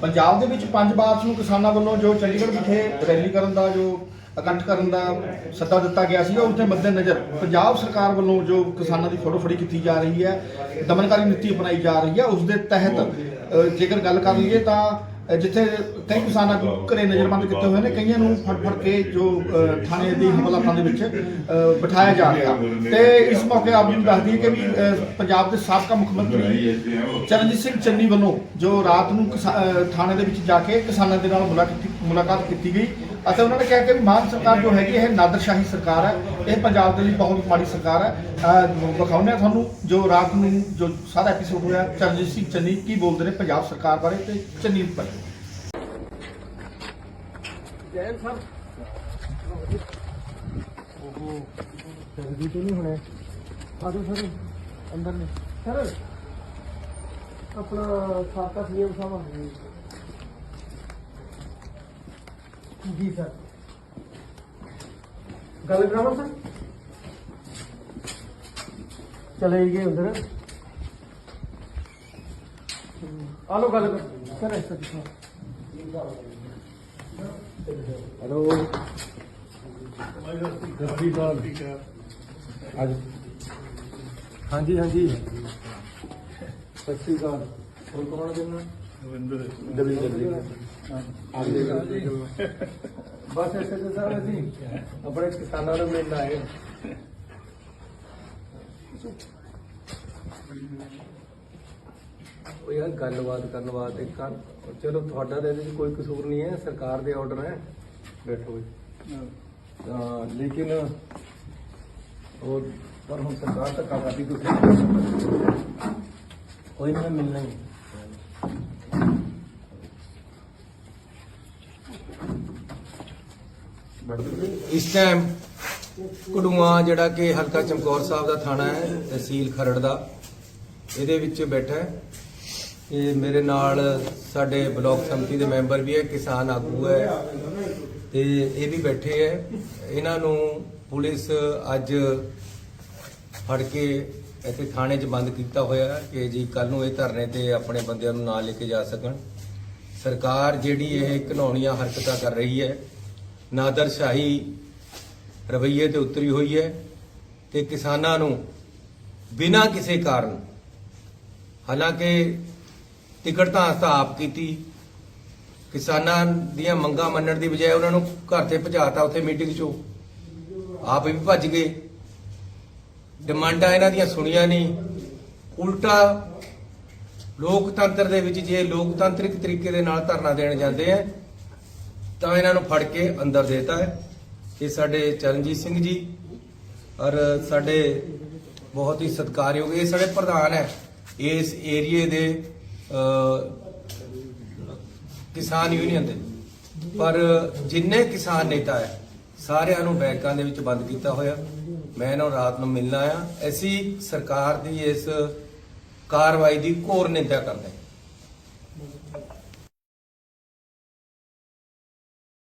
ਪੰਜਾਬ ਦੇ ਵਿੱਚ ਪੰਜ ਮਾਰਚ ਨੂੰ ਕਿਸਾਨਾਂ ਵੱਲੋਂ ਜੋ ਚੰਡੀਗੜ੍ਹ ਵਿਖੇ ਰੈਲੀ ਕਰਨ ਦਾ, ਜੋ ਇਕੱਠ ਕਰਨ ਦਾ ਸੱਦਾ ਦਿੱਤਾ ਗਿਆ ਸੀਗਾ ਉਸ ਦੇ ਮੱਦੇਨਜ਼ਰ ਪੰਜਾਬ ਸਰਕਾਰ ਵੱਲੋਂ ਜੋ ਕਿਸਾਨਾਂ ਦੀ ਫੜੋਫੜੀ ਕੀਤੀ ਜਾ ਰਹੀ ਹੈ, ਦਮਨਕਾਰੀ ਨੀਤੀ ਅਪਣਾਈ ਜਾ ਰਹੀ ਹੈ ਉਸ ਦੇ ਤਹਿਤ ਜੇਕਰ ਗੱਲ ਕਰ ਲਈਏ ਤਾਂ ਜਿੱਥੇ ਕਈ ਕਿਸਾਨਾਂ ਨੂੰ ਘਰੇ ਨਜ਼ਰਬੰਦ ਕੀਤੇ ਹੋਏ ਨੇ, ਕਈਆਂ ਨੂੰ ਫੜ ਫੜ ਕੇ ਜੋ ਥਾਣੇ ਦੀ ਹਮਲਾਤਾਂ ਦੇ ਵਿੱਚ ਬਿਠਾਇਆ ਜਾ ਰਿਹਾ। ਤੇ ਇਸ ਮੌਕੇ ਆਪ ਜੀ ਨੂੰ ਦੱਸਦੀ ਦਈਏ ਕਿ ਵੀ ਪੰਜਾਬ ਦੇ ਸਾਬਕਾ ਮੁੱਖ ਮੰਤਰੀ ਚਰਨਜੀਤ ਸਿੰਘ ਚੰਨੀ ਵੱਲੋਂ ਜੋ ਰਾਤ ਨੂੰ ਕਿਸਾ- ਥਾਣੇ ਦੇ ਵਿੱਚ ਜਾ ਕੇ ਕਿਸਾਨਾਂ ਦੇ ਨਾਲ ਮੁਲਾਕਾਤ ਮੁਲਾਕਾਤ ਕੀਤੀ ਗਈ। ਅਤੇ ਉਹਨਾਂ ਨੇ ਕਿਹਾ ਕਿ ਵੀ ਮਾਨ ਸਰਕਾਰ ਜੋ ਹੈਗੀ ਇਹ ਨਾਦਰਸ਼ਾਹੀ ਸਰਕਾਰ ਹੈ। ਇਹ ਪੰਜਾਬ ਦੇ ਲਈ ਬਹੁਤ ਮਾੜੀ ਸਰਕਾਰ ਹੈ। ਵਿਖਾਉਂਦੇ ਹਾਂ ਤੁਹਾਨੂੰ ਜੋ ਰਾਤ ਨੂੰ ਜੋ ਸਾਰਾ ਐਪੀਸੋਡ ਹੋਇਆ ਚਰਨਜੀਤ ਸਿੰਘ ਚੰਨੀ ਕੀ ਬੋਲਦੇ ਨੇ ਪੰਜਾਬ ਸਰਕਾਰ ਬਾਰੇ ਤੇ ਚੰਨੀ ਬਾਰੇ ਜੈਨ ਸਾਹਿਬ। ਉਹ ਜਲਦੀ ਤੋਂ ਨਹੀਂ ਹੋਣੇ। ਆਜੋ ਸਰ ਅੰਦਰ ਨੇ। ਸਰ ਆਪਣਾ ਸਾਕਾ ਸੀਐਮ ਸਾਹਿਬ ਆ ਗਏ। ਜੀ, ਸਰ। ਗੱਲ ਕਰਾਵਾਂ, ਸਰ? ਚਲੇ ਗਏ ਅੰਦਰ ਆਲੋ ਗੱਲ ਕਰ। ਸਰ, ਇਸ ਤਰ੍ਹਾਂ ਹੈਲੋ। ਸਤਿ ਸ਼੍ਰੀ ਅਕਾਲ ਅੱਜ। ਹਾਂਜੀ ਹਾਂਜੀ। ਸਤਿ ਸ਼੍ਰੀ ਅਕਾਲ। ਹੋਰ ਕੌਣ ਦੇਣਾ ਦਬੀ ਦਬੀ ਆਗੇ ਬਸ ਐਸੇ ਤੇ ਸਰ ਅਸੀਂ ਆਪਣੇ ਕਿਸਾਨਾਂ ਨੂੰ ਮਿਲਣਾ ਆਏ ਉਹ ਯਾਰ ਗੱਲਬਾਤ ਕਰਨ ਵਾਸਤੇ ਕਰ ਚਲੋ ਤੁਹਾਡਾ ਤਾਂ ਇਹਦੇ 'ਚ ਕੋਈ ਕਸੂਰ ਨਹੀਂ ਹੈ, ਸਰਕਾਰ ਦੇ ਆਰਡਰ ਹੈ। ਬੈਠੋ ਜੀ। ਲੇਕਿਨ ਉਹ ਪਰ ਹੁਣ ਸਰਕਾਰ ਧੱਕਾ ਕਰਦੀ ਤੁਸੀਂ ਕੋਈ ਨਾ ਮਿਲਣਾ ਹੀ। ਇਸ ਟਾਈਮ ਕੁੜੂਆ ਜਿਹੜਾ ਕਿ ਹਲਕਾ ਚਮਕੌਰ ਸਾਹਿਬ ਦਾ ਥਾਣਾ ਹੈ, ਤਹਿਸੀਲ ਖਰੜ ਦਾ, ਇਹਦੇ ਵਿੱਚ ਬੈਠਾ ਹੈ। ਇਹ ਮੇਰੇ ਨਾਲ ਸਾਡੇ ਬਲਾਕ ਸੰਮਤੀ ਦੇ ਮੈਂਬਰ ਵੀ ਹੈ, ਕਿਸਾਨ ਆਗੂ ਹੈ ਤੇ ਇਹ ਵੀ ਬੈਠੇ ਹੈ। ਇਹਨਾਂ ਨੂੰ ਪੁਲਿਸ ਅੱਜ ਫੜ ਕੇ ਇੱਥੇ ਥਾਣੇ 'ਚ ਬੰਦ ਕੀਤਾ ਹੋਇਆ ਹੈ ਕਿ ਜੀ ਕੱਲ ਨੂੰ ਇਹ ਧਰਨੇ ਤੇ ਆਪਣੇ ਬੰਦਿਆਂ ਨੂੰ ਨਾਲ ਲੈ ਕੇ ਜਾ ਸਕਣ। ਸਰਕਾਰ ਜਿਹੜੀ ਇਹ ਘਿਨੌਣੀਆਂ ਹਰਕਤਾਂ ਕਰ ਰਹੀ ਹੈ ਨਾਦਰਸ਼ਾਹੀ ਰਵੱਈਏ ਤੇ ਉਤਰੀ ਹੋਈ ਹੈ ਤੇ ਕਿਸਾਨਾਂ ਨੂੰ ਬਿਨਾਂ ਕਿਸੇ ਕਾਰਨ, ਹਾਲਾਂਕਿ ਟਿਕਟ ਤਾਂ ਆਸਤਾ ਆਪ ਕੀਤੀ, ਕਿਸਾਨਾਂ ਦੀਆਂ ਮੰਗਾਂ ਮੰਨਣ ਦੀ ਬਜਾਏ ਉਹਨਾਂ ਨੂੰ ਘਰ ਤੇ ਭਜਾਤਾ ਉੱਥੇ ਮੀਟਿੰਗ 'ਚੋਂ। ਆਪ ਵੀ ਭੱਜ ਗਏ। ਡਿਮਾਂਡਾਂ ਇਹਨਾਂ ਦੀਆਂ ਸੁਣੀਆਂ ਨਹੀਂ। ਉਲਟਾ ਲੋਕਤੰਤਰ ਦੇ ਵਿੱਚ ਜੇ ਲੋਕਤੰਤਰਿਕ ਤਰੀਕੇ ਦੇ ਨਾਲ ਧਰਨਾ ਦੇਣ ਜਾਂਦੇ ਆ ਤਾਂ ਇਹਨਾਂ ਨੂੰ ਫੜ ਕੇ ਅੰਦਰ ਦੇਤਾ ਹੈ। ਇਹ ਸਾਡੇ ਚਰਨਜੀਤ ਸਿੰਘ ਜੀ ਔਰ ਸਾਡੇ ਬਹੁਤ ਹੀ ਸਤਿਕਾਰਯੋਗ, ਇਹ ਸਾਡੇ ਪ੍ਰਧਾਨ ਹੈ। ਇਸ ਏਰੀਏ ਦੇ ਕਿਸਾਨ ਯੂਨੀਅਨ ਦੇ। ਪਰ ਜਿੰਨੇ ਕਿਸਾਨ ਨੇਤਾ ਹੈ, ਸਾਰਿਆਂ ਨੂੰ ਬੈਂਕਾਂ ਦੇ ਵਿੱਚ ਬੰਦ ਕੀਤਾ ਹੋਇਆ। ਮੈਂ ਇਹਨਾਂ ਨੂੰ ਰਾਤ ਨੂੰ ਮਿਲਣਾ ਆ ਅਸੀਂ ਸਰਕਾਰ ਦੀ ਇਸ ਕਾਰਵਾਈ ਦੀ ਘੋਰ ਨਿੰਦਾ ਕਰਦੇ ਹਾਂ।